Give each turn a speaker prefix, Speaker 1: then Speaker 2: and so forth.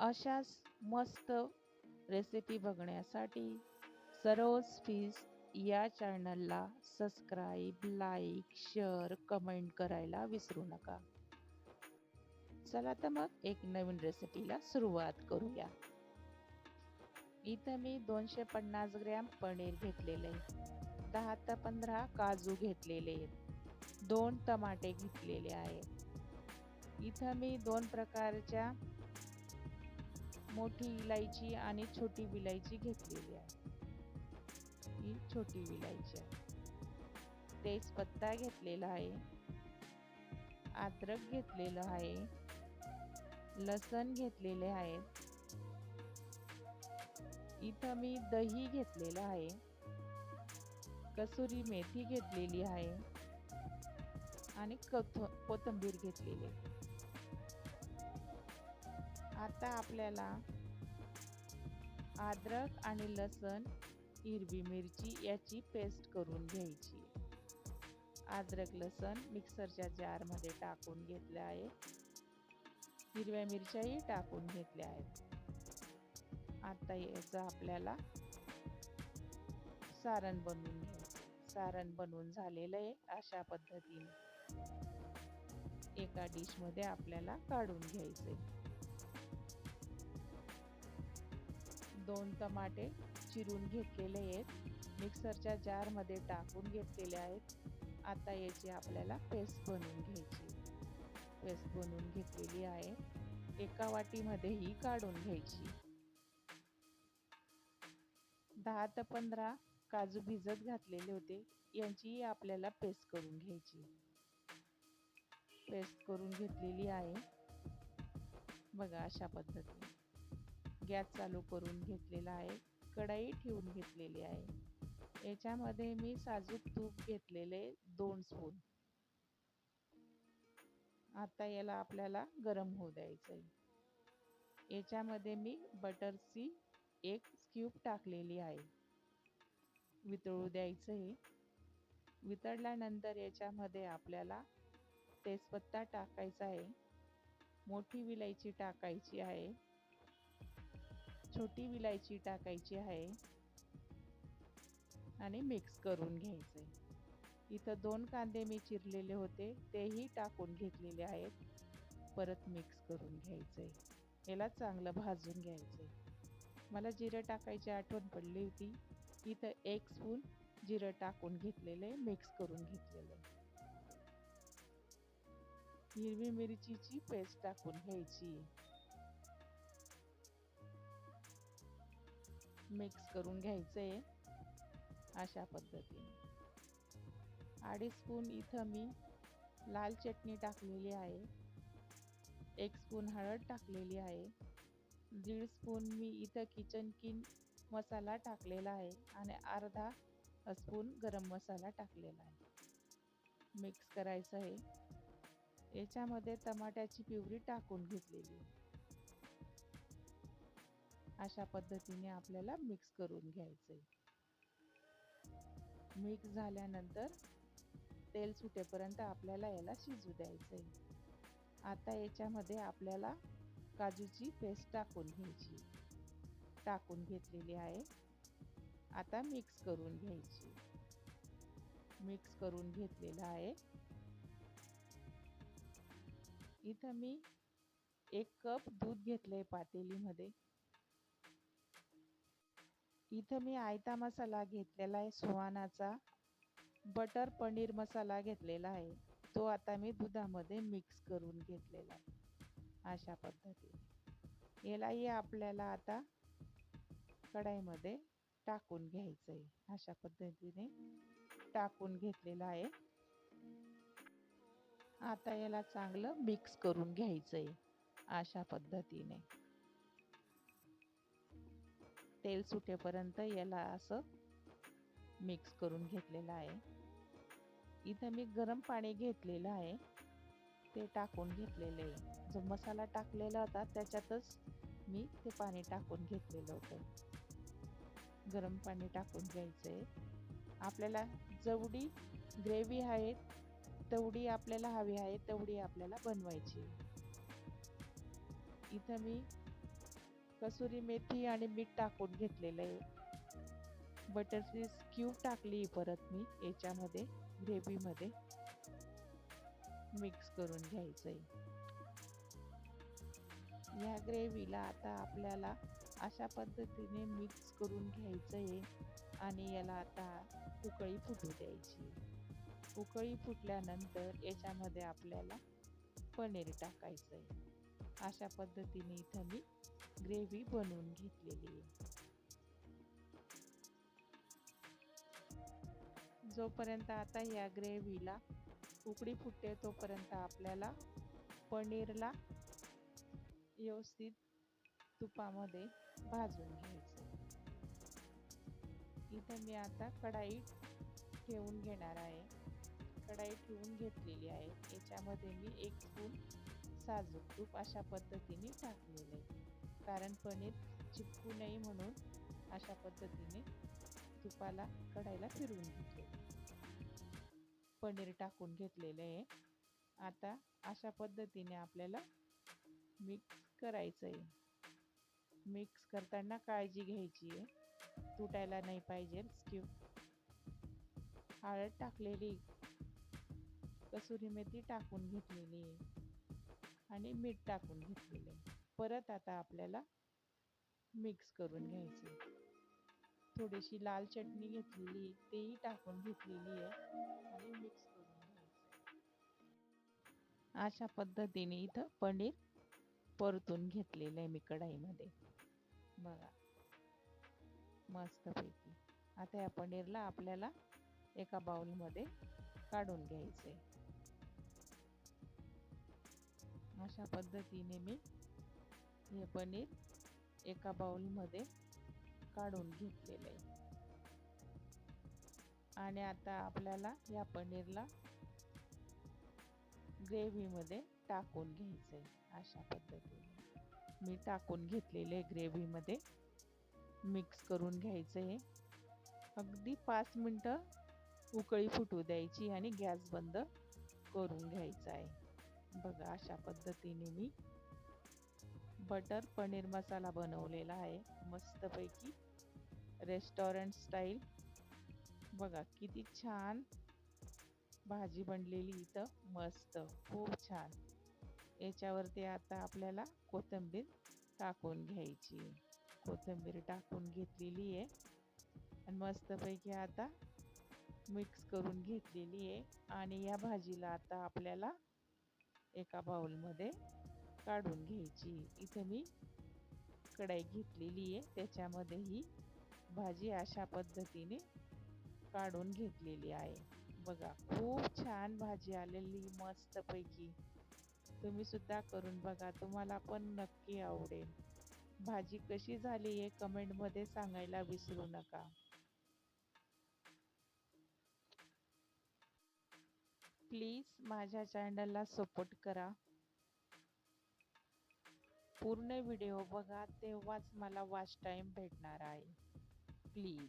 Speaker 1: अशाच मस्त रेसिपी बघण्यासाठी सरोज फीस या चॅनलला सबस्क्राईब लाईक शेअर कमेंट करायला विसरू नका. चला तर मग एक नवीन रेसिपीला सुरुवात करूया. इथं मी दोनशे पन्नास ग्रॅम पनीर घेतलेले आहे. दहा ते पंधरा काजू घेतलेले आहेत. दोन टमाटे घेतलेले आहेत. इथं मी दोन प्रकारच्या मोठी इलायची आणि छोटी विलायची घेतलेली आहे. ही छोटी विलायची आहे. तेजपत्ता घेतलेला आहे. अद्रक घेतलेलं आहे. लसण घेतलेले आहेत इथं मी दही घेतलेलं आहे. कसुरी मेथी घेतलेली आहे. आणि कथ कोथंबीर घेतलेली आहे. आता आपल्याला अद्रक आणि लसण हिरवी मिरची याची पेस्ट करून घ्यायची. अद्रक लसण मिक्सरच्या जारमध्ये टाकून घेतले आहे हिरव्या मिरच्याही टाकून घेतल्या आहेत. आता याचं आपल्याला सारण बनवून घ्यायचं. सारण बनवून झालेलं आहे अशा पद्धतीने. एका डिशमध्ये आपल्याला काढून घ्यायचे दोन टमाटे चिरून घेतलेले आहेत. मिक्सरच्या जारमध्ये टाकून घेतलेले आहेत. आता याची आपल्याला पेस्ट बनवून घ्यायची. पेस्ट बनवून घेतलेली आहे. एका वाटीमध्येही काढून घ्यायची. दहा ते पंधरा काजू भिजत घातलेले होते. यांचीही आपल्याला पेस्ट करून घ्यायची. पेस्ट करून घेतलेली आहे. बघा अशा पद्धतीने. गॅस चालू करून घेतलेला आहे. कढई ठेवून घेतलेली आहे. याच्यामध्ये मी साजूक तूप घेतलेले दोन स्पून आता याला आपल्याला गरम होऊ द्यायचं आहे याच्यामध्ये मी बटरची एक स्क्यूब टाकलेली आहे. वितळू द्यायचं आहे वितळल्यानंतर याच्यामध्ये आपल्याला तेजपत्ता टाकायचा आहे. मोठी विलायची टाकायची आहे. छोटी विलायची टाकायची आहे. आणि मिक्स करून घ्यायचे. इथं दोन कांदे मी चिरलेले होते तेही टाकून घेतलेले आहेत. परत मिक्स करून घ्यायचे. याला चांगलं भाजून घ्यायचे. मला जिरं टाकायची आठवण पडली होती. इथं एक स्पून जिरं टाकून घेतलेले मिक्स करून घेतलेले. हिरवी मिरचीची पेस्ट टाकून घ्यायची. मिक्स करून घ्यायचं आहे अशा पद्धतीने. अडीच स्पून इथं मी लाल चटणी टाकलेली आहे. एक स्पून हळद टाकलेली आहे. दीड स्पून मी इथं किचन किन मसाला टाकलेला आहे आणि अर्धा स्पून गरम मसाला टाकलेला आहे. मिक्स करायचं आहे. याच्यामध्ये टमाट्याची पिवरी टाकून घेतलेली अशा पद्धतीने आपल्याला मिक्स करून घ्यायचं आहे मिक्स झाल्यानंतर तेल सुटेपर्यंत आपल्याला याला शिजू द्यायचं आहे आता याच्यामध्ये आपल्याला काजूची पेस्ट टाकून घ्यायची. टाकून घेतलेली आहे. आता मिक्स करून घ्यायची. मिक्स करून घेतलेलं आहे. इथं मी एक कप दूध घेतलंय पातेलीमध्ये. इथं मी आयता मसाला घेतलेला आहे सुहानाचा. बटर पनीर मसाला घेतलेला आहे. तो आता मी दुधामध्ये मिक्स करून घेतलेला आहे. अशा पद्धतीने. यालाही आपल्याला आता कढाईमध्ये टाकून घ्यायचं आहे अशा पद्धतीने टाकून घेतलेलं आहे. आता याला चांगलं मिक्स करून घ्यायचं आहे अशा पद्धतीने. तेल सुटेपर्यंत याला असं मिक्स करून घेतलेलं आहे. इथं मी गरम पाणी घेतलेलं आहे. ते टाकून घेतलेले आहे. जो मसाला टाकलेला होता त्याच्यातच मी ते पाणी टाकून घेतलेलं होतं. गरम पाणी टाकून घ्यायचं आहे आपल्याला जेवढी ग्रेव्ही आहे तेवढी आपल्याला हवी आहे तेवढी आपल्याला बनवायची इथं मी कसुरी मेथी आणि मीठ टाकून घेतलेलं आहे. बटरचीज क्यूब टाकली परत मी याच्यामध्ये ग्रेव्हीमध्ये. मिक्स करून घ्यायचं आहे या ग्रेव्हीला आता आपल्याला अशा पद्धतीने मिक्स करून घ्यायचं आहे आणि याला आता उकळी फुटू द्यायची. उकळी फुटल्यानंतर याच्यामध्ये आपल्याला पनीर टाकायचं आहे अशा पद्धतीने इथं मी ग्रेव्ही बनवून घेतलेली आहे. जोपर्यंत आता या ग्रेव्हीला उकडी फुटते तोपर्यंत आपल्याला पनीरला व्यवस्थित तुपामध्ये भाजून घ्यायचं इथं मी आता कढाई ठेवून घेणार आहे. कढाई ठेवून घेतलेली आहे. याच्यामध्ये मी एक स्पून साजूक तूप अशा पद्धतीने टाकलेलं आहे. कारण पनीर चिपकू नये म्हणून अशा पद्धतीने तुपाला कढाईला फिरवून घेतले. पनीर टाकून घेतलेलं आहे. आता अशा पद्धतीने आपल्याला मिक्स करायचं आहे मिक्स करताना काळजी घ्यायची आहे. तुटायला नाही पाहिजे. स्क्यू हळद टाकलेली. कसुरी मेथी टाकून घेतलेली आहे. आणि मीठ टाकून घेतलेले परत आता आपल्याला मिक्स करून घ्यायचे. थोडीशी लाल चटणी घेतलेली तेही टाकून घेतलेली आहे आणि मिक्स करून घ्यायचं. अशा पद्धतीने इथं पनीर परतून घेतलेलं आहे मी कढाईमध्ये. बघा मस्तपैकी. आता या पनीरला आपल्याला एका बाउलमध्ये काढून घ्यायचे अशा पद्धतीने मी हे पनीर एका बाउलमध्ये काढून घेतलेलं आहे. आणि आता आपल्याला या पनीरला ग्रेव्हीमध्ये टाकून घ्यायचं आहे अशा पद्धतीने. मी टाकून घेतलेले ग्रेव्हीमध्ये मिक्स करून घ्यायचं आहे. अगदी पाच मिनटं उकळी फुटू द्यायची आणि गॅस बंद करून घ्यायचा आहे. बघा अशा पद्धतीने मी बटर पनीर मसाला बनवलेला आहे. मस्तपैकी रेस्टॉरंट स्टाईल बघा किती छान भाजी बनलेली इथं. मस्त खूप छान. याच्यावरती आता आपल्याला कोथिंबीर टाकून घ्यायची. कोथिंबीर टाकून घेतलेली आहे. आणि मस्तपैकी आता मिक्स करून घेतलेली आहे. आणि या भाजीला आता आपल्याला एका बाउलमध्ये काढून घ्यायची. इथे मी कढाई घेतलेली आहे. त्याच्यामध्ये ही भाजी अशा पद्धतीने काढून घेतलेली आहे. बघा खूप छान भाजी आलेली मस्तपैकी. तुम्ही सुद्धा करून बघा. तुम्हाला पण नक्की आवडेल. भाजी कशी झाली आहे कमेंटमध्ये सांगायला विसरू नका. प्लीज माझ्या चॅनलला सपोर्ट करा. पूर्ण व्हिडिओ बघा तेव्हाच मला वॉच टाईम भेटणार आहे. प्लीज